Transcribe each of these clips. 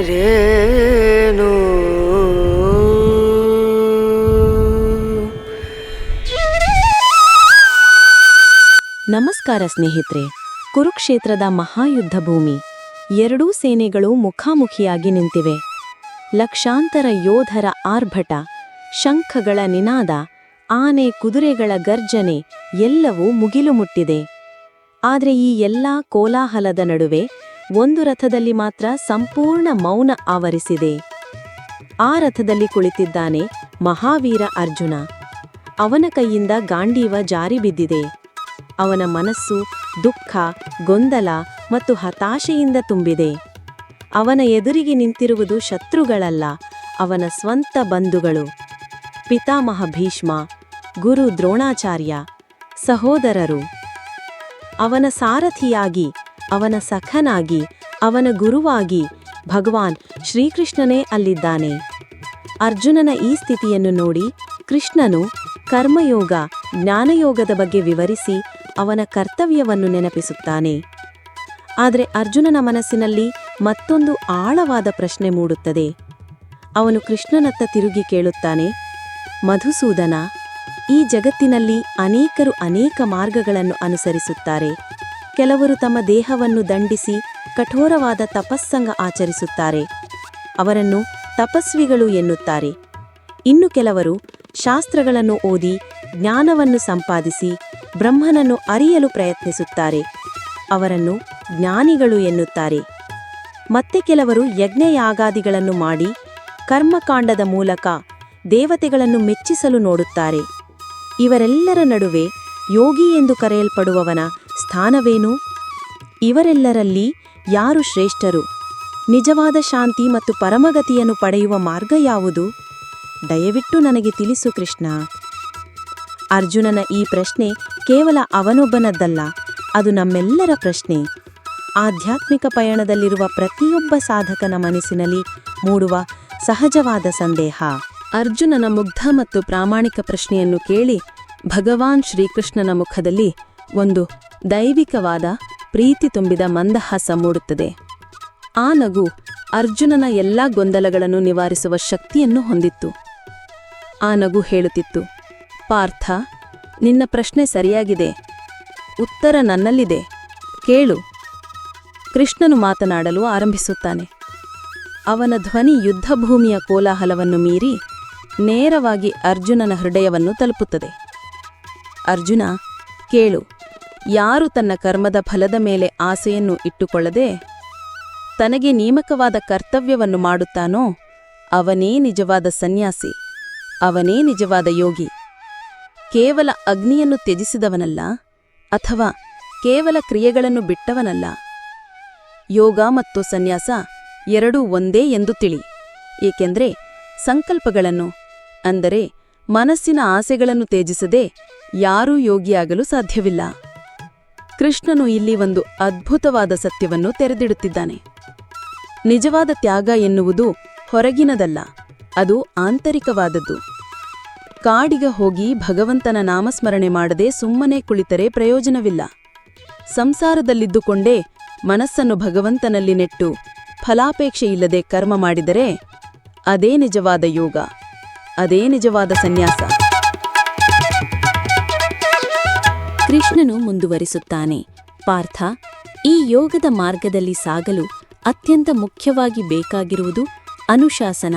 ರೇಣು ನಮಸ್ಕಾರ ಸ್ನೇಹಿತರೆ, ಕುರುಕ್ಷೇತ್ರದ ಮಹಾಯುದ್ಧ ಭೂಮಿ. ಎರಡೂ ಸೇನೆಗಳು ಮುಖಾಮುಖಿಯಾಗಿ ನಿಂತಿವೆ. ಲಕ್ಷಾಂತರ ಯೋಧರ ಆರ್ಭಟ, ಶಂಖಗಳ ನಿನಾದ, ಆನೆ ಕುದುರೆಗಳ ಗರ್ಜನೆ ಎಲ್ಲವೂ ಮುಗಿಲು ಮುಟ್ಟಿದೆ. ಆದರೆ ಈ ಎಲ್ಲಾ ಕೋಲಾಹಲದ ನಡುವೆ ಒಂದು ರಥದಲ್ಲಿ ಮಾತ್ರ ಸಂಪೂರ್ಣ ಮೌನ ಆವರಿಸಿದೆ. ಆ ರಥದಲ್ಲಿ ಕುಳಿತಿದ್ದಾನೆ ಮಹಾವೀರ ಅರ್ಜುನ. ಅವನ ಕೈಯಿಂದ ಗಾಂಡೀವ ಜಾರಿ ಬಿದ್ದಿದೆ. ಅವನ ಮನಸ್ಸು ದುಃಖ, ಗೊಂದಲ ಮತ್ತು ಹತಾಶೆಯಿಂದ ತುಂಬಿದೆ. ಅವನ ಎದುರಿಗೆ ನಿಂತಿರುವುದು ಶತ್ರುಗಳಲ್ಲ, ಅವನ ಸ್ವಂತ ಬಂಧುಗಳು. ಪಿತಾಮಹ ಭೀಷ್ಮ, ಗುರು ದ್ರೋಣಾಚಾರ್ಯ, ಸಹೋದರರು. ಅವನ ಸಾರಥಿಯಾಗಿ ಅವನ ಸಖನಾಗಿ, ಅವನ ಗುರುವಾಗಿ ಭಗವಾನ್ ಶ್ರೀಕೃಷ್ಣನೇ ಅಲ್ಲಿದ್ದಾನೆ. ಅರ್ಜುನನ ಈ ಸ್ಥಿತಿಯನ್ನು ನೋಡಿ ಕೃಷ್ಣನು ಕರ್ಮಯೋಗ, ಜ್ಞಾನಯೋಗದ ಬಗ್ಗೆ ವಿವರಿಸಿ ಅವನ ಕರ್ತವ್ಯವನ್ನು ನೆನಪಿಸುತ್ತಾನೆ. ಆದರೆ ಅರ್ಜುನನ ಮನಸ್ಸಿನಲ್ಲಿ ಮತ್ತೊಂದು ಆಳವಾದ ಪ್ರಶ್ನೆ ಮೂಡುತ್ತದೆ. ಅವನು ಕೃಷ್ಣನತ್ತ ತಿರುಗಿ ಕೇಳುತ್ತಾನೆ, ಮಧುಸೂದನ, ಈ ಜಗತ್ತಿನಲ್ಲಿ ಅನೇಕರು ಅನೇಕ ಮಾರ್ಗಗಳನ್ನು ಅನುಸರಿಸುತ್ತಾರೆ. ಕೆಲವರು ತಮ್ಮ ದೇಹವನ್ನು ದಂಡಿಸಿ ಕಠೋರವಾದ ತಪಸ್ಸಂಗ ಆಚರಿಸುತ್ತಾರೆ. ಅವರನ್ನು ತಪಸ್ವಿಗಳು ಎನ್ನುತ್ತಾರೆ. ಇನ್ನು ಕೆಲವರು ಶಾಸ್ತ್ರಗಳನ್ನು ಓದಿ ಜ್ಞಾನವನ್ನು ಸಂಪಾದಿಸಿ ಬ್ರಹ್ಮನನ್ನು ಅರಿಯಲು ಪ್ರಯತ್ನಿಸುತ್ತಾರೆ. ಅವರನ್ನು ಜ್ಞಾನಿಗಳು ಎನ್ನುತ್ತಾರೆ. ಮತ್ತೆ ಕೆಲವರು ಯಜ್ಞಯಾಗಾದಿಗಳನ್ನು ಮಾಡಿ ಕರ್ಮಕಾಂಡದ ಮೂಲಕ ದೇವತೆಗಳನ್ನು ಮೆಚ್ಚಿಸಲು ನೋಡುತ್ತಾರೆ. ಇವರೆಲ್ಲರ ನಡುವೆ ಯೋಗಿ ಎಂದು ಕರೆಯಲ್ಪಡುವವನ ಸ್ಥಾನವೇನು? ಇವರೆಲ್ಲರಲ್ಲಿ ಯಾರು ಶ್ರೇಷ್ಠರು? ನಿಜವಾದ ಶಾಂತಿ ಮತ್ತು ಪರಮಗತಿಯನ್ನು ಪಡೆಯುವ ಮಾರ್ಗ ಯಾವುದು? ದಯವಿಟ್ಟು ನನಗೆ ತಿಳಿಸು ಕೃಷ್ಣ. ಅರ್ಜುನನ ಈ ಪ್ರಶ್ನೆ ಕೇವಲ ಅವನೊಬ್ಬನದ್ದಲ್ಲ, ಅದು ನಮ್ಮೆಲ್ಲರ ಪ್ರಶ್ನೆ. ಆಧ್ಯಾತ್ಮಿಕ ಪಯಣದಲ್ಲಿರುವ ಪ್ರತಿಯೊಬ್ಬ ಸಾಧಕನ ಮನಸ್ಸಿನಲ್ಲಿ ಮೂಡುವ ಸಹಜವಾದ ಸಂದೇಹ. ಅರ್ಜುನನ ಮುಗ್ಧ ಮತ್ತು ಪ್ರಾಮಾಣಿಕ ಪ್ರಶ್ನೆಯನ್ನು ಕೇಳಿ ಭಗವಾನ್ ಶ್ರೀಕೃಷ್ಣನ ಮುಖದಲ್ಲಿ ಒಂದು ದೈವಿಕವಾದ ಪ್ರೀತಿ ತುಂಬಿದ ಮಂದಹಾಸ ಮೂಡುತ್ತದೆ. ಆ ನಗು ಅರ್ಜುನನ ಎಲ್ಲ ಗೊಂದಲಗಳನ್ನು ನಿವಾರಿಸುವ ಶಕ್ತಿಯನ್ನು ಹೊಂದಿತ್ತು. ಆ ನಗು ಹೇಳುತ್ತಿತ್ತು, ಪಾರ್ಥ, ನಿನ್ನ ಪ್ರಶ್ನೆ ಸರಿಯಾಗಿದೆ. ಉತ್ತರ ನನ್ನಲ್ಲಿದೆ. ಕೇಳು. ಕೃಷ್ಣನು ಮಾತನಾಡಲು ಆರಂಭಿಸುತ್ತಾನೆ. ಅವನ ಧ್ವನಿ ಯುದ್ಧಭೂಮಿಯ ಕೋಲಾಹಲವನ್ನು ಮೀರಿ ನೇರವಾಗಿ ಅರ್ಜುನನ ಹೃದಯವನ್ನು ತಲುಪುತ್ತದೆ. ಅರ್ಜುನ, ಕೇಳು, ಯಾರು ತನ್ನ ಕರ್ಮದ ಫಲದ ಮೇಲೆ ಆಸೆಯನ್ನು ಇಟ್ಟುಕೊಳ್ಳದೆ ತನಗೆ ನೇಮಕವಾದ ಕರ್ತವ್ಯವನ್ನು ಮಾಡುತ್ತಾನೋ, ಅವನೇ ನಿಜವಾದ ಸನ್ಯಾಸಿ, ಅವನೇ ನಿಜವಾದ ಯೋಗಿ. ಕೇವಲ ಅಗ್ನಿಯನ್ನು ತ್ಯಜಿಸಿದವನಲ್ಲ, ಅಥವಾ ಕೇವಲ ಕ್ರಿಯೆಗಳನ್ನು ಬಿಟ್ಟವನಲ್ಲ. ಯೋಗ ಮತ್ತು ಸನ್ಯಾಸ ಎರಡೂ ಒಂದೇ ಎಂದು ತಿಳಿ, ಏಕೆಂದರೆ ಸಂಕಲ್ಪಗಳನ್ನು, ಅಂದರೆ ಮನಸ್ಸಿನ ಆಸೆಗಳನ್ನು ತ್ಯಜಿಸದೆ ಯಾರೂ ಯೋಗಿಯಾಗಲು ಸಾಧ್ಯವಿಲ್ಲ. ಕೃಷ್ಣನು ಇಲ್ಲಿ ಒಂದು ಅದ್ಭುತವಾದ ಸತ್ಯವನ್ನು ತೆರೆದಿಡುತ್ತಿದ್ದಾನೆ. ನಿಜವಾದ ತ್ಯಾಗ ಎನ್ನುವುದು ಹೊರಗಿನದಲ್ಲ, ಅದು ಆಂತರಿಕವಾದದ್ದು. ಕಾಡಿಗ ಹೋಗಿ ಭಗವಂತನ ನಾಮಸ್ಮರಣೆ ಮಾಡದೆ ಸುಮ್ಮನೆ ಕುಳಿತರೆ ಪ್ರಯೋಜನವಿಲ್ಲ. ಸಂಸಾರದಲ್ಲಿದ್ದುಕೊಂಡೇ ಮನಸ್ಸನ್ನು ಭಗವಂತನಲ್ಲಿ ನೆಟ್ಟು ಫಲಾಪೇಕ್ಷೆಯಿಲ್ಲದೆ ಕರ್ಮ ಮಾಡಿದರೆ ಅದೇ ನಿಜವಾದ ಯೋಗ, ಅದೇ ನಿಜವಾದ ಸನ್ಯಾಸ. ಕೃಷ್ಣನು ಮುಂದುವರಿಸುತ್ತಾನೆ. ಪಾರ್ಥ, ಈ ಯೋಗದ ಮಾರ್ಗದಲ್ಲಿ ಸಾಗಲು ಅತ್ಯಂತ ಮುಖ್ಯವಾಗಿ ಬೇಕಾಗಿರುವುದು ಅನುಶಾಸನ.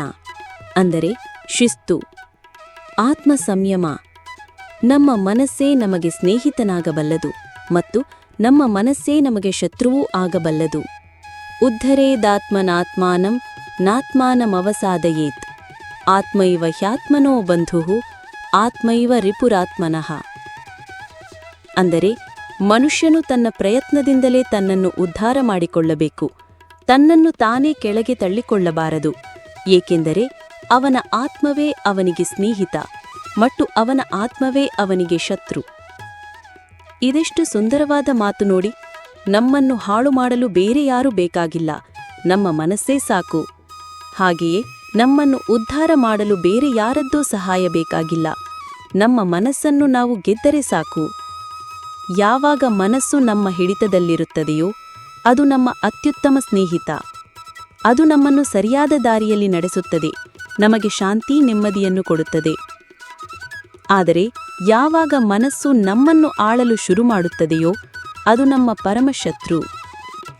ಅಂದರೆ ಶಿಸ್ತು. ಆತ್ಮ ಸಂಯಮ. ನಮ್ಮ ಮನಸ್ಸೇ ನಮಗೆ ಸ್ನೇಹಿತನಾಗಬಲ್ಲದು ಮತ್ತು ನಮ್ಮ ಮನಸ್ಸೇ ನಮಗೆ ಶತ್ರುವೂ ಆಗಬಲ್ಲದು. ಉದ್ಧರೇದಾತ್ಮನಾತ್ಮಾನಂ ನಾತ್ಮಾನಮವಸಾದಯೇತ್. ಆತ್ಮೈವ ಹ್ಯಾತ್ಮನೋ ಬಂಧು ಆತ್ಮೈವ ರಿಪುರಾತ್ಮನಃ. ಅಂದರೆ ಮನುಷ್ಯನು ತನ್ನ ಪ್ರಯತ್ನದಿಂದಲೇ ತನ್ನನ್ನು ಉದ್ಧಾರ ಮಾಡಿಕೊಳ್ಳಬೇಕು, ತನ್ನನ್ನು ತಾನೇ ಕೆಳಗೆ ತಳ್ಳಿಕೊಳ್ಳಬಾರದು, ಏಕೆಂದರೆ ಅವನ ಆತ್ಮವೇ ಅವನಿಗೆ ಸ್ನೇಹಿತ ಮತ್ತು ಅವನ ಆತ್ಮವೇ ಅವನಿಗೆ ಶತ್ರು. ಇದೆಷ್ಟು ಸುಂದರವಾದ ಮಾತು ನೋಡಿ, ನಮ್ಮನ್ನು ಹಾಳು ಮಾಡಲು ಬೇರೆ ಯಾರೂ ಬೇಕಾಗಿಲ್ಲ, ನಮ್ಮ ಮನಸ್ಸೇ ಸಾಕು. ಹಾಗೆಯೇ ನಮ್ಮನ್ನು ಉದ್ಧಾರ ಮಾಡಲು ಬೇರೆ ಯಾರದ್ದೂ ಸಹಾಯ ಬೇಕಾಗಿಲ್ಲ, ನಮ್ಮ ಮನಸ್ಸನ್ನು ನಾವು ಗೆದ್ದರೆ ಸಾಕು. ಯಾವಾಗ ಮನಸ್ಸು ನಮ್ಮ ಹಿಡಿತದಲ್ಲಿರುತ್ತದೆಯೋ ಅದು ನಮ್ಮ ಅತ್ಯುತ್ತಮ ಸ್ನೇಹಿತ. ಅದು ನಮ್ಮನ್ನು ಸರಿಯಾದ ದಾರಿಯಲ್ಲಿ ನಡೆಸುತ್ತದೆ, ನಮಗೆ ಶಾಂತಿ ನೆಮ್ಮದಿಯನ್ನು ಕೊಡುತ್ತದೆ. ಆದರೆ ಯಾವಾಗ ಮನಸ್ಸು ನಮ್ಮನ್ನು ಆಳಲು ಶುರು ಮಾಡುತ್ತದೆಯೋ ಅದು ನಮ್ಮ ಪರಮಶತ್ರು.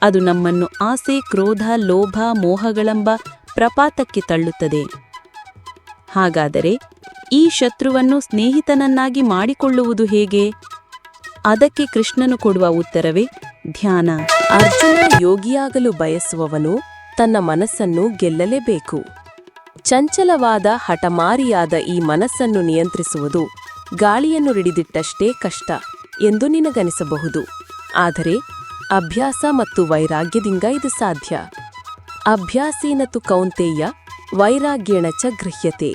ಅದು ನಮ್ಮನ್ನು ಆಸೆ, ಕ್ರೋಧ, ಲೋಭ, ಮೋಹಗಳೆಂಬ ಪ್ರಪಾತಕ್ಕೆ ತಳ್ಳುತ್ತದೆ. ಹಾಗಾದರೆ ಈ ಶತ್ರುವನ್ನು ಸ್ನೇಹಿತನನ್ನಾಗಿ ಮಾಡಿಕೊಳ್ಳುವುದು ಹೇಗೆ? ಅದಕ್ಕೆ ಕೃಷ್ಣನು ಕೊಡುವ ಉತ್ತರವೇ, ಧ್ಯಾನ. ಅರ್ಜುನ ಯೋಗಿಯಾಗಲು ಬಯಸುವವನು ತನ್ನ ಮನಸ್ಸನ್ನು ಗೆಲ್ಲಲೇಬೇಕು. ಚಂಚಲವಾದ ಹಠಮಾರಿಯಾದ ಈ ಮನಸ್ಸನ್ನು ನಿಯಂತ್ರಿಸುವುದು ಗಾಳಿಯನ್ನು ಹಿಡಿದಿಟ್ಟಷ್ಟೇ ಕಷ್ಟ ಎಂದು ನಿನಗನಿಸಬಹುದು. ಆದರೆ ಅಭ್ಯಾಸ ಮತ್ತು ವೈರಾಗ್ಯದಿಂದ ಇದು ಸಾಧ್ಯ. ಅಭ್ಯಾಸೀನತು ಕೌಂತೇಯ ವೈರಾಗ್ಯೇಣ ಚ ಗೃಹ್ಯತೆ.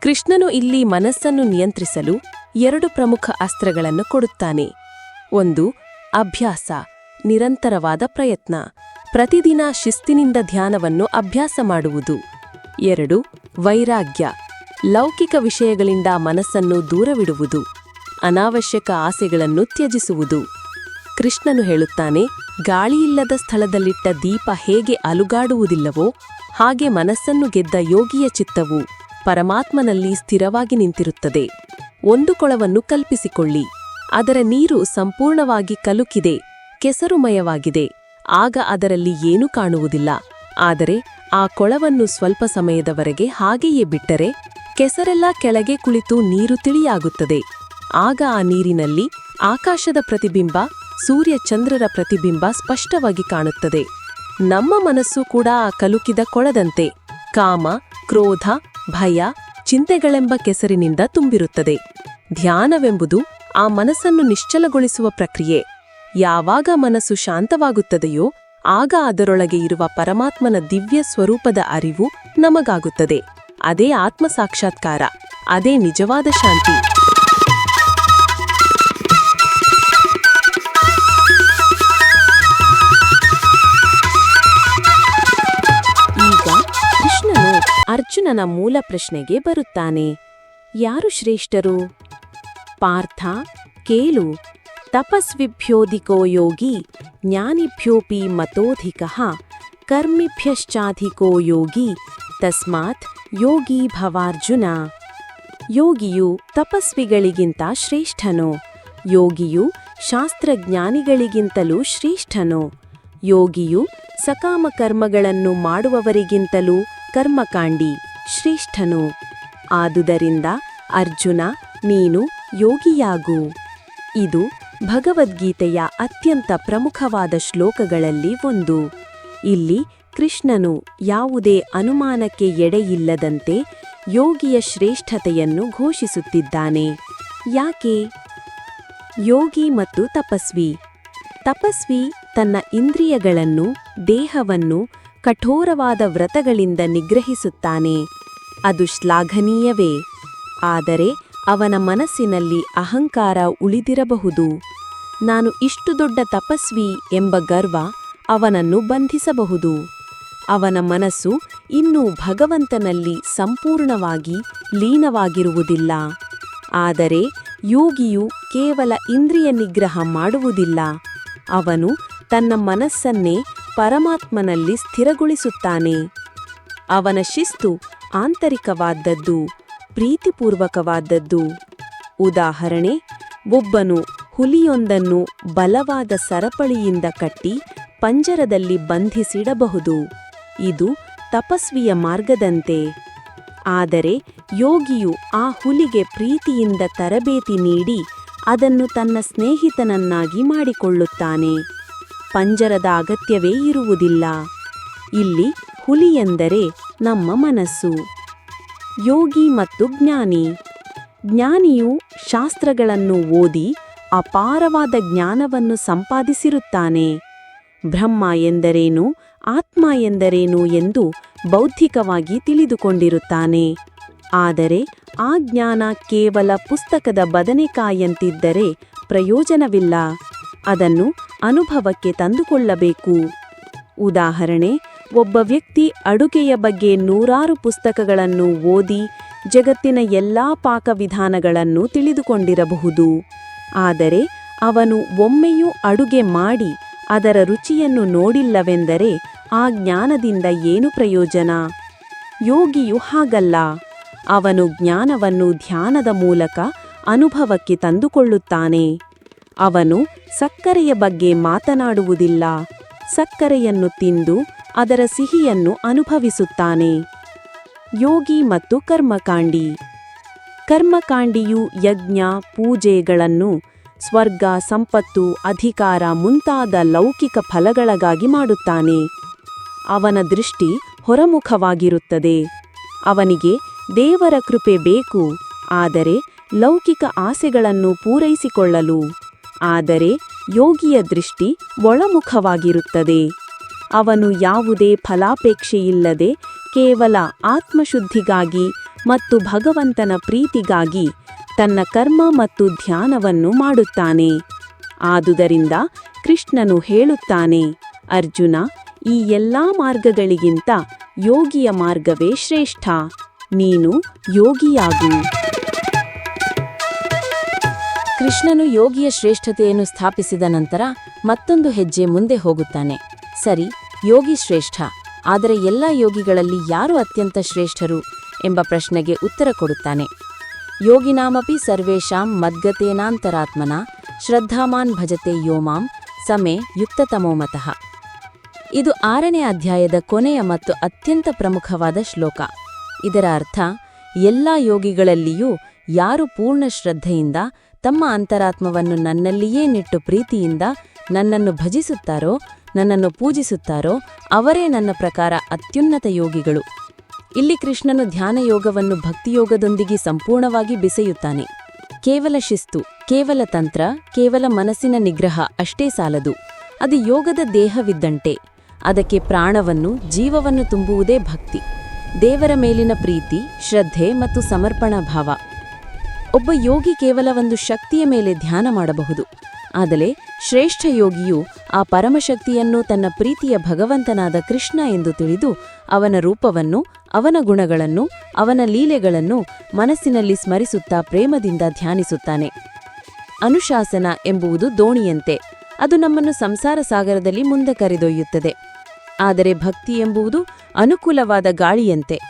ಕೃಷ್ಣನು ಇಲ್ಲಿ ಮನಸ್ಸನ್ನು ನಿಯಂತ್ರಿಸಲು ಎರಡು ಪ್ರಮುಖ ಅಸ್ತ್ರಗಳನ್ನು ಕೊಡುತ್ತಾನೆ. ಒಂದು, ಅಭ್ಯಾಸ, ನಿರಂತರವಾದ ಪ್ರಯತ್ನ. ಪ್ರತಿದಿನ ಶಿಸ್ತಿನಿಂದ ಧ್ಯಾನವನ್ನು ಅಭ್ಯಾಸ ಮಾಡುವುದು. ಎರಡು, ವೈರಾಗ್ಯ. ಲೌಕಿಕ ವಿಷಯಗಳಿಂದ ಮನಸ್ಸನ್ನು ದೂರವಿಡುವುದು. ಅನಾವಶ್ಯಕ ಆಸೆಗಳನ್ನು ತ್ಯಜಿಸುವುದು. ಕೃಷ್ಣನು ಹೇಳುತ್ತಾನೆ, ಗಾಳಿಯಿಲ್ಲದ ಸ್ಥಳದಲ್ಲಿಟ್ಟ ದೀಪ ಹೇಗೆ ಅಲುಗಾಡುವುದಿಲ್ಲವೋ, ಹಾಗೆ ಮನಸ್ಸನ್ನು ಗೆದ್ದ ಯೋಗಿಯ ಚಿತ್ತವು ಪರಮಾತ್ಮನಲ್ಲಿ ಸ್ಥಿರವಾಗಿ ನಿಂತಿರುತ್ತದೆ. ಒಂದು ಕೊಳವನ್ನು ಕಲ್ಪಿಸಿಕೊಳ್ಳಿ. ಅದರ ನೀರು ಸಂಪೂರ್ಣವಾಗಿ ಕಲುಕಿದೆ, ಕೆಸರುಮಯವಾಗಿದೆ. ಆಗ ಅದರಲ್ಲಿ ಏನೂ ಕಾಣುವುದಿಲ್ಲ. ಆದರೆ ಆ ಕೊಳವನ್ನು ಸ್ವಲ್ಪ ಸಮಯದವರೆಗೆ ಹಾಗೆಯೇ ಬಿಟ್ಟರೆ ಕೆಸರೆಲ್ಲ ಕೆಳಗೆ ಕುಳಿತು ನೀರು ತಿಳಿಯಾಗುತ್ತದೆ. ಆಗ ಆ ನೀರಿನಲ್ಲಿ ಆಕಾಶದ ಪ್ರತಿಬಿಂಬ, ಸೂರ್ಯ ಚಂದ್ರರ ಪ್ರತಿಬಿಂಬ ಸ್ಪಷ್ಟವಾಗಿ ಕಾಣುತ್ತದೆ. ನಮ್ಮ ಮನಸ್ಸು ಕೂಡ ಆ ಕಲುಕಿದ ಕೊಳದಂತೆ. ಕಾಮ, ಕ್ರೋಧ, ಭಯ ಚಿಂತೆಗಳೆಂಬ ಕೆಸರಿನಿಂದ ತುಂಬಿರುತ್ತದೆ. ಧ್ಯಾನವೆಂಬುದು ಆ ಮನಸ್ಸನ್ನು ನಿಶ್ಚಲಗೊಳಿಸುವ ಪ್ರಕ್ರಿಯೆ. ಯಾವಾಗ ಮನಸ್ಸು ಶಾಂತವಾಗುತ್ತದೆಯೋ, ಆಗ ಅದರೊಳಗೆ ಇರುವ ಪರಮಾತ್ಮನ ದಿವ್ಯ ಸ್ವರೂಪದ ಅರಿವು ನಮಗಾಗುತ್ತದೆ. ಅದೇ ಆತ್ಮ ಸಾಕ್ಷಾತ್ಕಾರ ಅದೇ ನಿಜವಾದ ಶಾಂತಿ. ಅರ್ಜುನನ ಮೂಲ ಪ್ರಶ್ನೆಗೆ ಬರುತ್ತಾನೆ. ಯಾರು ಶ್ರೇಷ್ಠರು? ಪಾರ್ಥ ಕೇಳು ತಪಸ್ವಿಭ್ಯೋಧಿಕೋ ಯೋಗಿ, ಜ್ಞಾನಿಭ್ಯೋಪಿ ಮತೋಧಿಕಃ, ಕರ್ಮಿಭ್ಯಶ್ಚಾಧಿಕೋ ಯೋಗಿ, ತಸ್ಮಾತ್ ಯೋಗಿ ಭವಾರ್ಜುನ. ಯೋಗಿಯು ತಪಸ್ವಿಗಳಿಗಿಂತ ಶ್ರೇಷ್ಠನೋ? ಯೋಗಿಯು ಶಾಸ್ತ್ರಜ್ಞಾನಿಗಳಿಗಿಂತಲೂ ಶ್ರೇಷ್ಠನೋ? ಯೋಗಿಯು ಸಕಾಮ ಕರ್ಮಗಳನ್ನು ಮಾಡುವವರಿಗಿಂತಲೂ ಕರ್ಮಕಾಂಡಿ ಶ್ರೇಷ್ಠನು. ಆದುದರಿಂದ ಅರ್ಜುನ, ನೀನು ಯೋಗಿಯಾಗು. ಇದು ಭಗವದ್ಗೀತೆಯ ಅತ್ಯಂತ ಪ್ರಮುಖವಾದ ಶ್ಲೋಕಗಳಲ್ಲಿ ಒಂದು. ಇಲ್ಲಿ ಕೃಷ್ಣನು ಯಾವುದೇ ಅನುಮಾನಕ್ಕೆ ಎಡೆಯಿಲ್ಲದಂತೆ ಯೋಗಿಯ ಶ್ರೇಷ್ಠತೆಯನ್ನು ಘೋಷಿಸುತ್ತಿದ್ದಾನೆ. ಯಾಕೆ? ಯೋಗಿ ಮತ್ತು ತಪಸ್ವಿ. ತಪಸ್ವಿ ತನ್ನ ಇಂದ್ರಿಯಗಳನ್ನು, ದೇಹವನ್ನು ಕಠೋರವಾದ ವ್ರತಗಳಿಂದ ನಿಗ್ರಹಿಸುತ್ತಾನೆ. ಅದು ಶ್ಲಾಘನೀಯವೇ. ಆದರೆ ಅವನ ಮನಸ್ಸಿನಲ್ಲಿ ಅಹಂಕಾರ ಉಳಿದಿರಬಹುದು. ನಾನು ಇಷ್ಟು ದೊಡ್ಡ ತಪಸ್ವಿ ಎಂಬ ಗರ್ವ ಅವನನ್ನು ಬಂಧಿಸಬಹುದು. ಅವನ ಮನಸ್ಸು ಇನ್ನೂ ಭಗವಂತನಲ್ಲಿ ಸಂಪೂರ್ಣವಾಗಿ ಲೀನವಾಗಿರುವುದಿಲ್ಲ. ಆದರೆ ಯೋಗಿಯು ಕೇವಲ ಇಂದ್ರಿಯ ನಿಗ್ರಹ ಮಾಡುವುದಿಲ್ಲ. ಅವನು ತನ್ನ ಮನಸ್ಸನ್ನೇ ಪರಮಾತ್ಮನಲ್ಲಿ ಸ್ಥಿರಗೊಳಿಸುತ್ತಾನೆ. ಅವನ ಶಿಸ್ತು ಆಂತರಿಕವಾದದ್ದು ಪ್ರೀತಿಪೂರ್ವಕವಾದದ್ದು ಉದಾಹರಣೆ, ಒಬ್ಬನು ಹುಲಿಯೊಂದನ್ನು ಬಲವಾದ ಸರಪಳಿಯಿಂದ ಕಟ್ಟಿ ಪಂಜರದಲ್ಲಿ ಬಂಧಿಸಿಡಬಹುದು. ಇದು ತಪಸ್ವಿಯ ಮಾರ್ಗದಂತೆ. ಆದರೆ ಯೋಗಿಯು ಆ ಹುಲಿಗೆ ಪ್ರೀತಿಯಿಂದ ತರಬೇತಿ ನೀಡಿ ಅದನ್ನು ತನ್ನ ಸ್ನೇಹಿತನನ್ನಾಗಿ ಮಾಡಿಕೊಳ್ಳುತ್ತಾನೆ. ಪಂಜರದ ಅಗತ್ಯವೇ ಇರುವುದಿಲ್ಲ. ಇಲ್ಲಿ ಹುಲಿಯೆಂದರೆ ನಮ್ಮ ಮನಸ್ಸು. ಯೋಗಿ ಮತ್ತು ಜ್ಞಾನಿ. ಜ್ಞಾನಿಯು ಶಾಸ್ತ್ರಗಳನ್ನು ಓದಿ ಅಪಾರವಾದ ಜ್ಞಾನವನ್ನು ಸಂಪಾದಿಸಿರುತ್ತಾನೆ. ಬ್ರಹ್ಮ ಎಂದರೇನು, ಆತ್ಮ ಎಂದರೇನು ಎಂದು ಬೌದ್ಧಿಕವಾಗಿ ತಿಳಿದುಕೊಂಡಿರುತ್ತಾನೆ. ಆದರೆ ಆ ಜ್ಞಾನ ಕೇವಲ ಪುಸ್ತಕದ ಬದನೆಕಾಯಂತಿದ್ದರೆ ಪ್ರಯೋಜನವಿಲ್ಲ. ಅದನ್ನು ಅನುಭವಕ್ಕೆ ತಂದುಕೊಳ್ಳಬೇಕು. ಉದಾಹರಣೆ, ಒಬ್ಬ ವ್ಯಕ್ತಿ ಅಡುಗೆಯ ಬಗ್ಗೆ ನೂರಾರು ಪುಸ್ತಕಗಳನ್ನು ಓದಿ ಜಗತ್ತಿನ ಎಲ್ಲಾ ಪಾಕವಿಧಾನಗಳನ್ನು ತಿಳಿದುಕೊಂಡಿರಬಹುದು. ಆದರೆ ಅವನು ಒಮ್ಮೆಯೂ ಅಡುಗೆ ಮಾಡಿ ಅದರ ರುಚಿಯನ್ನು ನೋಡಿಲ್ಲವೆಂದರೆ ಆ ಜ್ಞಾನದಿಂದ ಏನು ಪ್ರಯೋಜನ? ಯೋಗಿಯು ಹಾಗಲ್ಲ. ಅವನು ಜ್ಞಾನವನ್ನು ಧ್ಯಾನದ ಮೂಲಕ ಅನುಭವಕ್ಕೆ ತಂದುಕೊಳ್ಳುತ್ತಾನೆ. ಅವನು ಸಕ್ಕರೆಯ ಬಗ್ಗೆ ಮಾತನಾಡುವುದಿಲ್ಲ. ಸಕ್ಕರೆಯನ್ನು ತಿಂದು ಅದರ ಸಿಹಿಯನ್ನು ಅನುಭವಿಸುತ್ತಾನೆ. ಯೋಗಿ ಮತ್ತು ಕರ್ಮಕಾಂಡಿ. ಕರ್ಮಕಾಂಡಿಯು ಯಜ್ಞ, ಪೂಜೆಗಳನ್ನು, ಸ್ವರ್ಗ, ಸಂಪತ್ತು, ಅಧಿಕಾರ ಮುಂತಾದ ಲೌಕಿಕ ಫಲಗಳಗಾಗಿ ಮಾಡುತ್ತಾನೆ. ಅವನ ದೃಷ್ಟಿ ಹೊರಮುಖವಾಗಿರುತ್ತದೆ. ಅವನಿಗೆ ದೇವರ ಕೃಪೆ ಬೇಕು, ಆದರೆ ಲೌಕಿಕ ಆಸೆಗಳನ್ನು ಪೂರೈಸಿಕೊಳ್ಳಲು. ಆದರೆ ಯೋಗಿಯ ದೃಷ್ಟಿ ಒಳಮುಖವಾಗಿರುತ್ತದೆ. ಅವನು ಯಾವುದೇ ಫಲಾಪೇಕ್ಷೆಯಿಲ್ಲದೆ ಕೇವಲ ಆತ್ಮಶುದ್ಧಿಗಾಗಿ ಮತ್ತು ಭಗವಂತನ ಪ್ರೀತಿಗಾಗಿ ತನ್ನ ಕರ್ಮ ಮತ್ತು ಧ್ಯಾನವನ್ನು ಮಾಡುತ್ತಾನೆ. ಆದುದರಿಂದ ಕೃಷ್ಣನು ಹೇಳುತ್ತಾನೆ, ಅರ್ಜುನ, ಈ ಎಲ್ಲ ಮಾರ್ಗಗಳಿಗಿಂತ ಯೋಗಿಯ ಮಾರ್ಗವೇ ಶ್ರೇಷ್ಠ. ನೀನು ಯೋಗಿಯಾಗು. ಕೃಷ್ಣನು ಯೋಗಿಯ ಶ್ರೇಷ್ಠತೆಯನ್ನು ಸ್ಥಾಪಿಸಿದ ನಂತರ ಮತ್ತೊಂದು ಹೆಜ್ಜೆ ಮುಂದೆ ಹೋಗುತ್ತಾನೆ. ಸರಿ, ಯೋಗಿ ಶ್ರೇಷ್ಠ. ಆದರೆ ಎಲ್ಲ ಯೋಗಿಗಳಲ್ಲಿ ಯಾರು ಅತ್ಯಂತ ಶ್ರೇಷ್ಠರು? ಎಂಬ ಪ್ರಶ್ನೆಗೆ ಉತ್ತರ ಕೊಡುತ್ತಾನೆ. ಯೋಗಿನಾಮಪಿ ಸರ್ವೇಷಾಂ ಮದ್ಗತೇನಾಂತರಾತ್ಮನ ಶ್ರದ್ಧಾಮಾನ್ ಭಜತೆ ಯೋಮಾಂ ಸಮೆ ಯುಕ್ತತಮೋಮತಃ ಇದು ಆರನೇ ಅಧ್ಯಾಯದ ಕೊನೆಯ ಮತ್ತು ಅತ್ಯಂತ ಪ್ರಮುಖವಾದ ಶ್ಲೋಕ. ಇದರ ಅರ್ಥ, ಎಲ್ಲ ಯೋಗಿಗಳಲ್ಲಿಯೂ ಯಾರು ಪೂರ್ಣ ಶ್ರದ್ಧೆಯಿಂದ ತಮ್ಮ ಅಂತರಾತ್ಮವನ್ನು ನನ್ನಲ್ಲಿಯೇ ನಿಟ್ಟು ಪ್ರೀತಿಯಿಂದ ನನ್ನನ್ನು ಭಜಿಸುತ್ತಾರೋ, ನನ್ನನ್ನು ಪೂಜಿಸುತ್ತಾರೋ, ಅವರೇ ನನ್ನ ಪ್ರಕಾರ ಅತ್ಯುನ್ನತ ಯೋಗಿಗಳು. ಇಲ್ಲಿ ಕೃಷ್ಣನು ಧ್ಯಾನ ಯೋಗವನ್ನು ಭಕ್ತಿಯೋಗದೊಂದಿಗೆ ಸಂಪೂರ್ಣವಾಗಿ ಬಿಸೆಯುತ್ತಾನೆ. ಕೇವಲ ಶಿಸ್ತು, ಕೇವಲ ತಂತ್ರ, ಕೇವಲ ಮನಸ್ಸಿನ ನಿಗ್ರಹ ಅಷ್ಟೇ ಸಾಲದು. ಅದು ಯೋಗದ ದೇಹವಿದ್ದಂತೆ. ಅದಕ್ಕೆ ಪ್ರಾಣವನ್ನು, ಜೀವವನ್ನು ತುಂಬುವುದೇ ಭಕ್ತಿ. ದೇವರ ಮೇಲಿನ ಪ್ರೀತಿ, ಶ್ರದ್ಧೆ ಮತ್ತು ಸಮರ್ಪಣಾ ಭಾವ. ಒಬ್ಬ ಯೋಗಿ ಕೇವಲ ಒಂದು ಶಕ್ತಿಯ ಮೇಲೆ ಧ್ಯಾನ ಮಾಡಬಹುದು. ಆದರೆ ಶ್ರೇಷ್ಠ ಯೋಗಿಯು ಆ ಪರಮಶಕ್ತಿಯನ್ನು ತನ್ನ ಪ್ರೀತಿಯ ಭಗವಂತನಾದ ಕೃಷ್ಣ ಎಂದು ತಿಳಿದು ಅವನ ರೂಪವನ್ನು, ಅವನ ಗುಣಗಳನ್ನು, ಅವನ ಲೀಲೆಗಳನ್ನು ಮನಸ್ಸಿನಲ್ಲಿ ಸ್ಮರಿಸುತ್ತಾ ಪ್ರೇಮದಿಂದ ಧ್ಯಾನಿಸುತ್ತಾನೆ. ಅನುಶಾಸನ ಎಂಬುವುದು ದೋಣಿಯಂತೆ. ಅದು ನಮ್ಮನ್ನು ಸಂಸಾರ ಸಾಗರದಲ್ಲಿ ಮುಂದೆ ಕರೆದೊಯ್ಯುತ್ತದೆ. ಆದರೆ ಭಕ್ತಿ ಎಂಬುವುದು ಅನುಕೂಲವಾದ ಗಾಳಿಯಂತೆ.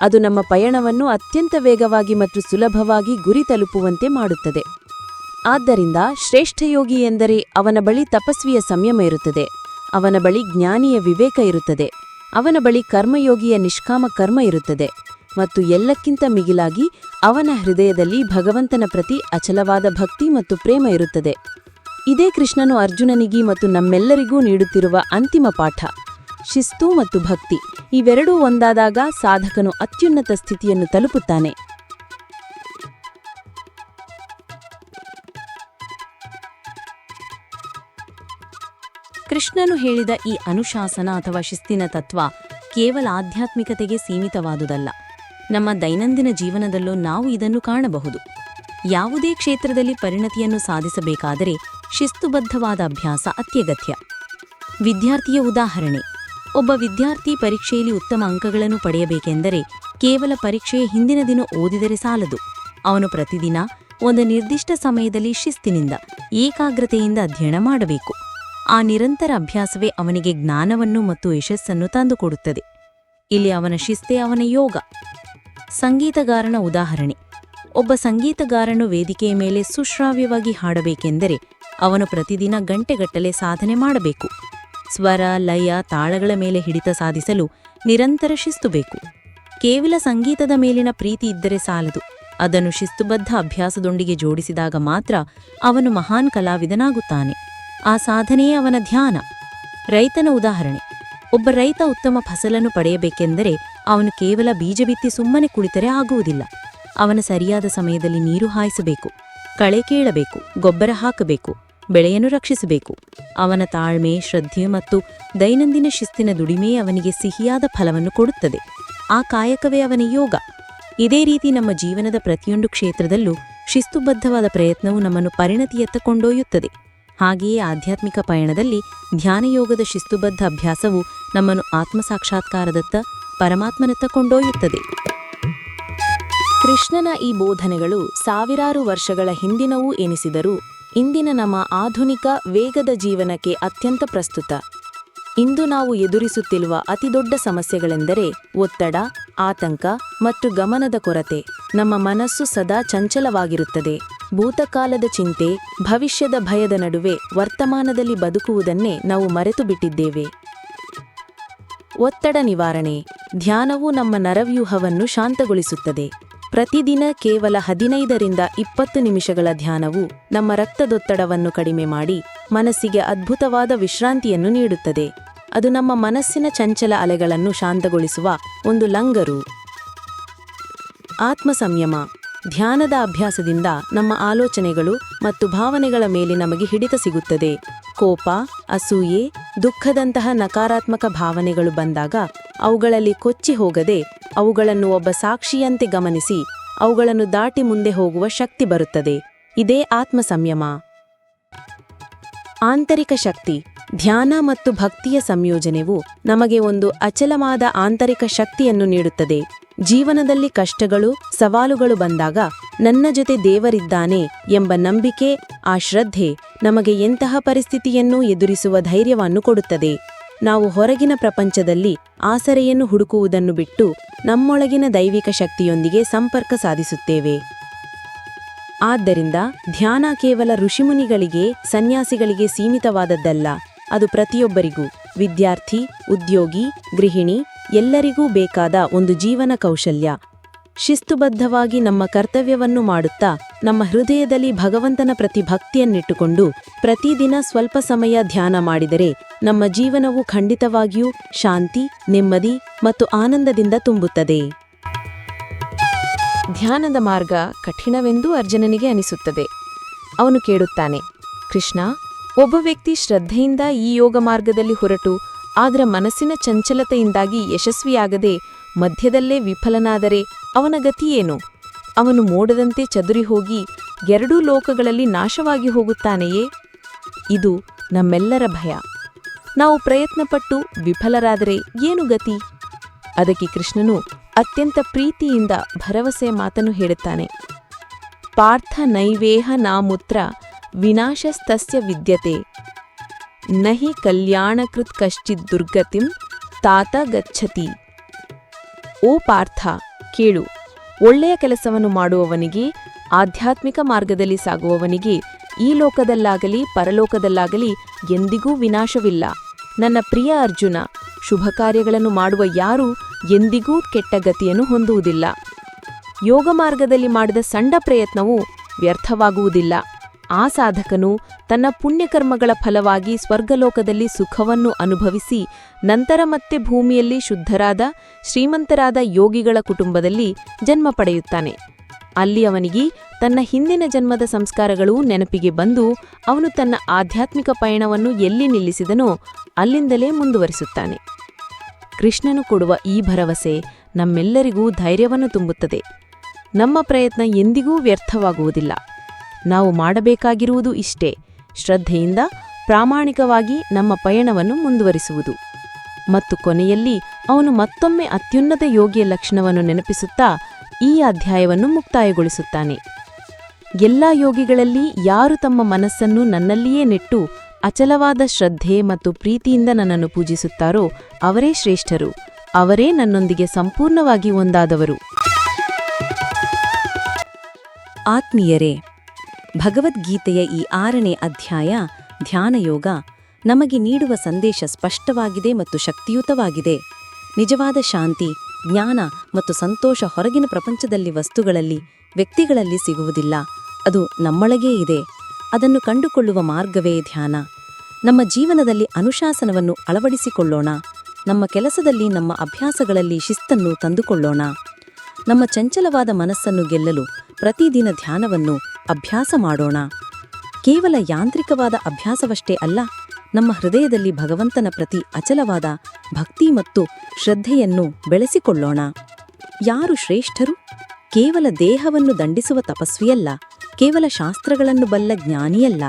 ಅದು ನಮ್ಮ ಪಯಣವನ್ನು ಅತ್ಯಂತ ವೇಗವಾಗಿ ಮತ್ತು ಸುಲಭವಾಗಿ ಗುರಿ ತಲುಪುವಂತೆ ಮಾಡುತ್ತದೆ. ಆದ್ದರಿಂದ ಶ್ರೇಷ್ಠ ಯೋಗಿ ಎಂದರೆ ಅವನ ಬಳಿ ತಪಸ್ವಿಯ ಸಂಯಮ ಇರುತ್ತದೆ. ಅವನ ಬಳಿ ಜ್ಞಾನಿಯ ವಿವೇಕ ಇರುತ್ತದೆ. ಅವನ ಬಳಿ ಕರ್ಮಯೋಗಿಯ ನಿಷ್ಕಾಮ ಕರ್ಮ ಇರುತ್ತದೆ. ಮತ್ತು ಎಲ್ಲಕ್ಕಿಂತ ಮಿಗಿಲಾಗಿ ಅವನ ಹೃದಯದಲ್ಲಿ ಭಗವಂತನ ಪ್ರತಿ ಅಚಲವಾದ ಭಕ್ತಿ ಮತ್ತು ಪ್ರೇಮ ಇರುತ್ತದೆ. ಇದೇ ಕೃಷ್ಣನು ಅರ್ಜುನನಿಗೆ ಮತ್ತು ನಮ್ಮೆಲ್ಲರಿಗೂ ನೀಡುತ್ತಿರುವ ಅಂತಿಮ ಪಾಠ. ಶಿಸ್ತು ಮತ್ತು ಭಕ್ತಿ ಇವೆರಡೂ ಒಂದಾದಾಗ ಸಾಧಕನು ಅತ್ಯುನ್ನತ ಸ್ಥಿತಿಯನ್ನು ತಲುಪುತ್ತಾನೆ. ಕೃಷ್ಣನು ಹೇಳಿದ ಈ ಅನುಶಾಸನ ಅಥವಾ ಶಿಸ್ತಿನ ತತ್ವ ಕೇವಲ ಆಧ್ಯಾತ್ಮಿಕತೆಗೆ ಸೀಮಿತವಾದುದಲ್ಲ. ನಮ್ಮ ದೈನಂದಿನ ಜೀವನದಲ್ಲೂ ನಾವು ಇದನ್ನು ಕಾಣಬಹುದು. ಯಾವುದೇ ಕ್ಷೇತ್ರದಲ್ಲಿ ಪರಿಣತಿಯನ್ನು ಸಾಧಿಸಬೇಕಾದರೆ ಶಿಸ್ತುಬದ್ಧವಾದ ಅಭ್ಯಾಸ ಅತ್ಯಗತ್ಯ. ವಿದ್ಯಾರ್ಥಿಯ ಉದಾಹರಣೆ ಒಬ್ಬ ವಿದ್ಯಾರ್ಥಿ ಪರೀಕ್ಷೆಯಲ್ಲಿ ಉತ್ತಮ ಅಂಕಗಳನ್ನು ಪಡೆಯಬೇಕೆಂದರೆ ಕೇವಲ ಪರೀಕ್ಷೆಯ ಹಿಂದಿನ ದಿನ ಓದಿದರೆ ಸಾಲದು. ಅವನು ಪ್ರತಿದಿನ ಒಂದು ನಿರ್ದಿಷ್ಟ ಸಮಯದಲ್ಲಿ ಶಿಸ್ತಿನಿಂದ, ಏಕಾಗ್ರತೆಯಿಂದ ಅಧ್ಯಯನ ಮಾಡಬೇಕು. ಆ ನಿರಂತರ ಅಭ್ಯಾಸವೇ ಅವನಿಗೆ ಜ್ಞಾನವನ್ನು ಮತ್ತು ಯಶಸ್ಸನ್ನು ತಂದುಕೊಡುತ್ತದೆ. ಇಲ್ಲಿ ಅವನ ಶಿಸ್ತೇ ಅವನ ಯೋಗ. ಸಂಗೀತಗಾರನ ಉದಾಹರಣೆ. ಒಬ್ಬ ಸಂಗೀತಗಾರನು ವೇದಿಕೆಯ ಮೇಲೆ ಸುಶ್ರಾವ್ಯವಾಗಿ ಹಾಡಬೇಕೆಂದರೆ ಅವನು ಪ್ರತಿದಿನ ಗಂಟೆಗಟ್ಟಲೆ ಸಾಧನೆ ಮಾಡಬೇಕು. ಸ್ವರ, ಲಯ, ತಾಳಗಳ ಮೇಲೆ ಹಿಡಿತ ಸಾಧಿಸಲು ನಿರಂತರ ಶಿಸ್ತು ಬೇಕು. ಕೇವಲ ಸಂಗೀತದ ಮೇಲಿನ ಪ್ರೀತಿ ಇದ್ದರೆ ಸಾಲದು. ಅದನ್ನು ಶಿಸ್ತುಬದ್ಧ ಅಭ್ಯಾಸದೊಂದಿಗೆ ಜೋಡಿಸಿದಾಗ ಮಾತ್ರ ಅವನು ಮಹಾನ್ ಕಲಾವಿದನಾಗುತ್ತಾನೆ. ಆ ಸಾಧನೆಯೇ ಅವನ ಧ್ಯಾನ. ರೈತನ ಉದಾಹರಣೆ. ಒಬ್ಬ ರೈತ ಉತ್ತಮ ಫಸಲನ್ನು ಪಡೆಯಬೇಕೆಂದರೆ ಅವನು ಕೇವಲ ಬೀಜ ಬಿತ್ತಿ ಸುಮ್ಮನೆ ಕುಳಿತರೆ ಆಗುವುದಿಲ್ಲ. ಅವನ ಸರಿಯಾದ ಸಮಯದಲ್ಲಿ ನೀರು ಹಾಯಿಸಬೇಕು. ಕಳೆ ಕೀಳಬೇಕು. ಗೊಬ್ಬರ ಹಾಕಬೇಕು. ಬೆಳೆಯನ್ನು ರಕ್ಷಿಸಬೇಕು. ಅವನ ತಾಳ್ಮೆ, ಶ್ರದ್ಧೆ ಮತ್ತು ದೈನಂದಿನ ಶಿಸ್ತಿನ ದುಡಿಮೆ ಅವನಿಗೆ ಸಿಹಿಯಾದ ಫಲವನ್ನು ಕೊಡುತ್ತದೆ. ಆ ಕಾಯಕವೇ ಅವನ ಯೋಗ. ಇದೇ ರೀತಿ ನಮ್ಮ ಜೀವನದ ಪ್ರತಿಯೊಂದು ಕ್ಷೇತ್ರದಲ್ಲೂ ಶಿಸ್ತುಬದ್ಧವಾದ ಪ್ರಯತ್ನವು ನಮ್ಮನ್ನು ಪರಿಣತಿಯತ್ತ ಕೊಂಡೊಯ್ಯುತ್ತದೆ. ಹಾಗೆಯೇ ಆಧ್ಯಾತ್ಮಿಕ ಪಯಣದಲ್ಲಿ ಧ್ಯಾನಯೋಗದ ಶಿಸ್ತುಬದ್ಧ ಅಭ್ಯಾಸವು ನಮ್ಮನ್ನು ಆತ್ಮಸಾಕ್ಷಾತ್ಕಾರದತ್ತ, ಪರಮಾತ್ಮನತ್ತ ಕೊಂಡೊಯ್ಯುತ್ತದೆ. ಕೃಷ್ಣನ ಈ ಬೋಧನೆಗಳು ಸಾವಿರಾರು ವರ್ಷಗಳ ಹಿಂದಿನವೂ ಎನಿಸಿದರೂ ಇಂದಿನ ನಮ್ಮ ಆಧುನಿಕ ವೇಗದ ಜೀವನಕ್ಕೆ ಅತ್ಯಂತ ಪ್ರಸ್ತುತ. ಇಂದು ನಾವು ಎದುರಿಸುತ್ತಿರುವ ಅತಿದೊಡ್ಡ ಸಮಸ್ಯೆಗಳೆಂದರೆ ಒತ್ತಡ, ಆತಂಕ ಮತ್ತು ಗಮನದ ಕೊರತೆ. ನಮ್ಮ ಮನಸ್ಸು ಸದಾ ಚಂಚಲವಾಗಿರುತ್ತದೆ. ಭೂತಕಾಲದ ಚಿಂತೆ, ಭವಿಷ್ಯದ ಭಯದ ನಡುವೆ ವರ್ತಮಾನದಲ್ಲಿ ಬದುಕುವುದನ್ನೇ ನಾವು ಮರೆತು ಬಿಟ್ಟಿದ್ದೇವೆ ಒತ್ತಡ ನಿವಾರಣೆ. ಧ್ಯಾನವು ನಮ್ಮ ನರವ್ಯೂಹವನ್ನು ಶಾಂತಗೊಳಿಸುತ್ತದೆ. ಪ್ರತಿದಿನ ಕೇವಲ ಹದಿನೈದರಿಂದ ಇಪ್ಪತ್ತು ನಿಮಿಷಗಳ ಧ್ಯಾನವು ನಮ್ಮ ರಕ್ತದೊತ್ತಡವನ್ನು ಕಡಿಮೆ ಮಾಡಿ ಮನಸ್ಸಿಗೆ ಅದ್ಭುತವಾದ ವಿಶ್ರಾಂತಿಯನ್ನು ನೀಡುತ್ತದೆ. ಅದು ನಮ್ಮ ಮನಸ್ಸಿನ ಚಂಚಲ ಅಲೆಗಳನ್ನು ಶಾಂತಗೊಳಿಸುವ ಒಂದು ಲಂಗರು. ಆತ್ಮ ಸಂಯಮ ಧ್ಯಾನದ ಅಭ್ಯಾಸದಿಂದ ನಮ್ಮ ಆಲೋಚನೆಗಳು ಮತ್ತು ಭಾವನೆಗಳ ಮೇಲೆ ನಮಗೆ ಹಿಡಿತ ಸಿಗುತ್ತದೆ. ಕೋಪ, ಅಸೂಯೆ, ದುಃಖದಂತಹ ನಕಾರಾತ್ಮಕ ಭಾವನೆಗಳು ಬಂದಾಗ ಅವುಗಳಲ್ಲಿ ಕೊಚ್ಚಿ ಹೋಗದೆ ಅವುಗಳನ್ನು ಒಬ್ಬ ಸಾಕ್ಷಿಯಂತೆ ಗಮನಿಸಿ ಅವುಗಳನ್ನು ದಾಟಿ ಮುಂದೆ ಹೋಗುವ ಶಕ್ತಿ ಬರುತ್ತದೆ. ಇದೇ ಆತ್ಮ ಸಂಯಮ ಆಂತರಿಕ ಶಕ್ತಿ. ಧ್ಯಾನ ಮತ್ತು ಭಕ್ತಿಯ ಸಂಯೋಜನೆವು ನಮಗೆ ಒಂದು ಅಚಲವಾದ ಆಂತರಿಕ ಶಕ್ತಿಯನ್ನು ನೀಡುತ್ತದೆ. ಜೀವನದಲ್ಲಿ ಕಷ್ಟಗಳು, ಸವಾಲುಗಳು ಬಂದಾಗ ನನ್ನ ಜೊತೆ ದೇವರಿದ್ದಾನೆ ಎಂಬ ನಂಬಿಕೆ, ಆ ಶ್ರದ್ಧೆ ನಮಗೆ ಎಂತಹ ಪರಿಸ್ಥಿತಿಯನ್ನು ಎದುರಿಸುವ ಧೈರ್ಯವನ್ನು ಕೊಡುತ್ತದೆ. ನಾವು ಹೊರಗಿನ ಪ್ರಪಂಚದಲ್ಲಿ ಆಸರೆಯನ್ನು ಹುಡುಕುವುದನ್ನು ಬಿಟ್ಟು ನಮ್ಮೊಳಗಿನ ದೈವಿಕ ಶಕ್ತಿಯೊಂದಿಗೆ ಸಂಪರ್ಕ ಸಾಧಿಸುತ್ತೇವೆ. ಆದ್ದರಿಂದ ಧ್ಯಾನ ಕೇವಲ ಋಷಿಮುನಿಗಳಿಗೆ, ಸನ್ಯಾಸಿಗಳಿಗೆ ಸೀಮಿತವಾದದ್ದಲ್ಲ, ಅದು ಪ್ರತಿಯೊಬ್ಬರಿಗೂ. ವಿದ್ಯಾರ್ಥಿ, ಉದ್ಯೋಗಿ, ಗೃಹಿಣಿ ಎಲ್ಲರಿಗೂ ಬೇಕಾದ ಒಂದು ಜೀವನ ಕೌಶಲ್ಯ. ಶಿಸ್ತುಬದ್ಧವಾಗಿ ನಮ್ಮ ಕರ್ತವ್ಯವನ್ನು ಮಾಡುತ್ತಾ, ನಮ್ಮ ಹೃದಯದಲ್ಲಿ ಭಗವಂತನ ಪ್ರತಿ ಭಕ್ತಿಯನ್ನಿಟ್ಟುಕೊಂಡು, ಪ್ರತಿದಿನ ಸ್ವಲ್ಪ ಸಮಯ ಧ್ಯಾನ ಮಾಡಿದರೆ, ನಮ್ಮ ಜೀವನವು ಖಂಡಿತವಾಗಿಯೂ ಶಾಂತಿ, ನೆಮ್ಮದಿ ಮತ್ತು ಆನಂದದಿಂದ ತುಂಬುತ್ತದೆ. ಧ್ಯಾನದ ಮಾರ್ಗ ಕಠಿಣವೆಂದು ಅರ್ಜುನನಿಗೆ ಅನಿಸುತ್ತದೆ. ಅವನು ಕೇಳುತ್ತಾನೆ, ಕೃಷ್ಣ, ಒಬ್ಬ ವ್ಯಕ್ತಿ ಶ್ರದ್ಧೆಯಿಂದ ಈ ಯೋಗ ಮಾರ್ಗದಲ್ಲಿ ಹೊರಟು ಆದರ ಮನಸ್ಸಿನ ಚಂಚಲತೆಯಿಂದಾಗಿ ಯಶಸ್ವಿಯಾಗದೆ ಮಧ್ಯದಲ್ಲೇ ವಿಫಲನಾದರೆ ಅವನ ಗತಿಯೇನು? ಅವನು ಮೋಡದಂತೆ ಚದುರಿ ಹೋಗಿ ಎರಡೂ ಲೋಕಗಳಲ್ಲಿ ನಾಶವಾಗಿ ಹೋಗುತ್ತಾನೆಯೇ? ಇದು ನಮ್ಮೆಲ್ಲರ ಭಯ. ನಾವು ಪ್ರಯತ್ನಪಟ್ಟು ವಿಫಲರಾದರೆ ಏನು ಗತಿ? ಅದಕ್ಕೆ ಕೃಷ್ಣನು ಅತ್ಯಂತ ಪ್ರೀತಿಯಿಂದ ಭರವಸೆಯ ಮಾತನ್ನು ಹೇಳುತ್ತಾನೆ. ಪಾರ್ಥ ನೈವೇಹ ನಾಮುತ್ರ ವಿನಾಶಸ್ತಸ್ಯ ವಿದ್ಯತೆ. ನಹಿ ಕಲ್ಯಾಣಕೃತ್ ಕಶ್ಚಿತ್ ದುರ್ಗತಿಂ ತಾತ ಗಚ್ಚತಿ. ಓ ಪಾರ್ಥ, ಕೇಳು. ಒಳ್ಳೆಯ ಕೆಲಸವನ್ನು ಮಾಡುವವನಿಗೆ, ಆಧ್ಯಾತ್ಮಿಕ ಮಾರ್ಗದಲ್ಲಿ ಸಾಗುವವನಿಗೆ ಈ ಲೋಕದಲ್ಲಾಗಲಿ, ಪರಲೋಕದಲ್ಲಾಗಲಿ ಎಂದಿಗೂ ವಿನಾಶವಿಲ್ಲ. ನನ್ನ ಪ್ರಿಯ ಅರ್ಜುನ, ಶುಭ ಕಾರ್ಯಗಳನ್ನು ಮಾಡುವ ಯಾರೂ ಎಂದಿಗೂ ಕೆಟ್ಟ ಗತಿಯನ್ನು ಹೊಂದುವುದಿಲ್ಲ. ಯೋಗ ಮಾರ್ಗದಲ್ಲಿ ಮಾಡಿದ ಸಣ್ಣ ಪ್ರಯತ್ನವು ವ್ಯರ್ಥವಾಗುವುದಿಲ್ಲ. ಆ ಸಾಧಕನು ತನ್ನ ಪುಣ್ಯಕರ್ಮಗಳ ಫಲವಾಗಿ ಸ್ವರ್ಗಲೋಕದಲ್ಲಿ ಸುಖವನ್ನು ಅನುಭವಿಸಿ ನಂತರ ಮತ್ತೆ ಭೂಮಿಯಲ್ಲಿ ಶುದ್ಧರಾದ, ಶ್ರೀಮಂತರಾದ ಯೋಗಿಗಳ ಕುಟುಂಬದಲ್ಲಿ ಜನ್ಮ ಪಡೆಯುತ್ತಾನೆ. ಅಲ್ಲಿ ಅವನಿಗೆ ತನ್ನ ಹಿಂದಿನ ಜನ್ಮದ ಸಂಸ್ಕಾರಗಳು ನೆನಪಿಗೆ ಬಂದು ಅವನು ತನ್ನ ಆಧ್ಯಾತ್ಮಿಕ ಪಯಣವನ್ನು ಎಲ್ಲಿ ನಿಲ್ಲಿಸಿದನೋ ಅಲ್ಲಿಂದಲೇ ಮುಂದುವರಿಸುತ್ತಾನೆ. ಕೃಷ್ಣನು ಕೊಡುವ ಈ ಭರವಸೆ ನಮ್ಮೆಲ್ಲರಿಗೂ ಧೈರ್ಯವನ್ನು ತುಂಬುತ್ತದೆ. ನಮ್ಮ ಪ್ರಯತ್ನ ಎಂದಿಗೂ ವ್ಯರ್ಥವಾಗುವುದಿಲ್ಲ. ನಾವು ಮಾಡಬೇಕಾಗಿರುವುದು ಇಷ್ಟೇ. ಶ್ರದ್ಧೆಯಿಂದ ಪ್ರಾಮಾಣಿಕವಾಗಿ ನಮ್ಮ ಪಯಣವನ್ನು ಮುಂದುವರಿಸುವುದು. ಮತ್ತು ಕೊನೆಯಲ್ಲಿ ಅವನು ಮತ್ತೊಮ್ಮೆ ಅತ್ಯುನ್ನತ ಯೋಗಿಯ ಲಕ್ಷಣವನ್ನು ನೆನಪಿಸುತ್ತಾ ಈ ಅಧ್ಯಾಯವನ್ನು ಮುಕ್ತಾಯಗೊಳಿಸುತ್ತಾನೆ. ಎಲ್ಲ ಯೋಗಿಗಳಲ್ಲಿ ಯಾರು ತಮ್ಮ ಮನಸ್ಸನ್ನು ನನ್ನಲ್ಲಿಯೇ ನೆಟ್ಟು ಅಚಲವಾದ ಶ್ರದ್ಧೆ ಮತ್ತು ಪ್ರೀತಿಯಿಂದ ನನ್ನನ್ನು ಪೂಜಿಸುತ್ತಾರೋ ಅವರೇ ಶ್ರೇಷ್ಠರು. ಅವರೇ ನನ್ನೊಂದಿಗೆ ಸಂಪೂರ್ಣವಾಗಿ ಒಂದಾದವರು. ಆತ್ಮೀಯರೇ ಭಗವದ್ಗೀತೆಯ ಈ ಆರನೇ ಅಧ್ಯಾಯ ಧ್ಯಾನಯೋಗ ನಮಗೆ ನೀಡುವ ಸಂದೇಶ ಸ್ಪಷ್ಟವಾಗಿದೆ ಮತ್ತು ಶಕ್ತಿಯುತವಾಗಿದೆ. ನಿಜವಾದ ಶಾಂತಿ, ಜ್ಞಾನ ಮತ್ತು ಸಂತೋಷ ಹೊರಗಿನ ಪ್ರಪಂಚದಲ್ಲಿ ವಸ್ತುಗಳಲ್ಲಿ, ವ್ಯಕ್ತಿಗಳಲ್ಲಿ ಸಿಗುವುದಿಲ್ಲ. ಅದು ನಮ್ಮೊಳಗೇ ಇದೆ. ಅದನ್ನು ಕಂಡುಕೊಳ್ಳುವ ಮಾರ್ಗವೇ ಧ್ಯಾನ. ನಮ್ಮ ಜೀವನದಲ್ಲಿ ಅನುಶಾಸನವನ್ನು ಅಳವಡಿಸಿಕೊಳ್ಳೋಣ. ನಮ್ಮ ಕೆಲಸದಲ್ಲಿ, ನಮ್ಮ ಅಭ್ಯಾಸಗಳಲ್ಲಿ ಶಿಸ್ತನ್ನು ತಂದುಕೊಳ್ಳೋಣ. ನಮ್ಮ ಚಂಚಲವಾದ ಮನಸ್ಸನ್ನು ಗೆಲ್ಲಲು ಪ್ರತಿದಿನ ಧ್ಯಾನವನ್ನು ಅಭ್ಯಾಸ ಮಾಡೋಣ. ಕೇವಲ ಯಾಂತ್ರಿಕವಾದ ಅಭ್ಯಾಸವಷ್ಟೇ ಅಲ್ಲ, ನಮ್ಮ ಹೃದಯದಲ್ಲಿ ಭಗವಂತನ ಪ್ರತಿ ಅಚಲವಾದ ಭಕ್ತಿ ಮತ್ತು ಶ್ರದ್ಧೆಯನ್ನು ಬೆಳೆಸಿಕೊಳ್ಳೋಣ. ಯಾರು ಶ್ರೇಷ್ಠರು? ಕೇವಲ ದೇಹವನ್ನು ದಂಡಿಸುವ ತಪಸ್ವಿಯಲ್ಲ, ಕೇವಲ ಶಾಸ್ತ್ರಗಳನ್ನು ಬಲ್ಲ ಜ್ಞಾನಿಯಲ್ಲ,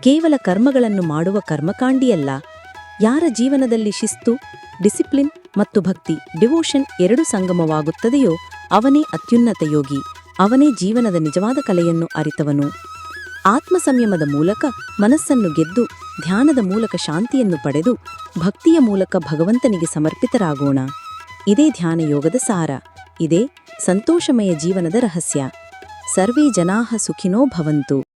ಕೇವಲ ಕರ್ಮಗಳನ್ನು ಮಾಡುವ ಕರ್ಮಕಾಂಡಿಯಲ್ಲ. ಯಾರ ಜೀವನದಲ್ಲಿ ಶಿಸ್ತು, ಡಿಸಿಪ್ಲಿನ್ ಮತ್ತು ಭಕ್ತಿ, ಡಿವೋಷನ್ ಎರಡು ಸಂಗಮವಾಗುತ್ತದೆಯೋ ಅವನೇ ಅತ್ಯುನ್ನತ ಯೋಗಿ. ಅವನೇ ಜೀವನದ ನಿಜವಾದ ಕಲೆಯನ್ನು ಅರಿತವನು. ಆತ್ಮ ಸಂಯಮದ ಮೂಲಕ ಮನಸ್ಸನ್ನು ಗೆದ್ದು ಧ್ಯಾನದ ಮೂಲಕ ಶಾಂತಿಯನ್ನು ಪಡೆದು ಭಕ್ತಿಯ ಮೂಲಕ ಭಗವಂತನಿಗೆ ಸಮರ್ಪಿತರಾಗೋಣ. ಇದೇ ಧ್ಯಾನಯೋಗದ ಸಾರ. ಇದೇ ಸಂತೋಷಮಯ ಜೀವನದ ರಹಸ್ಯ. ಸರ್ವೇ ಜನಾಹ ಸುಖಿನೋ ಭವಂತು.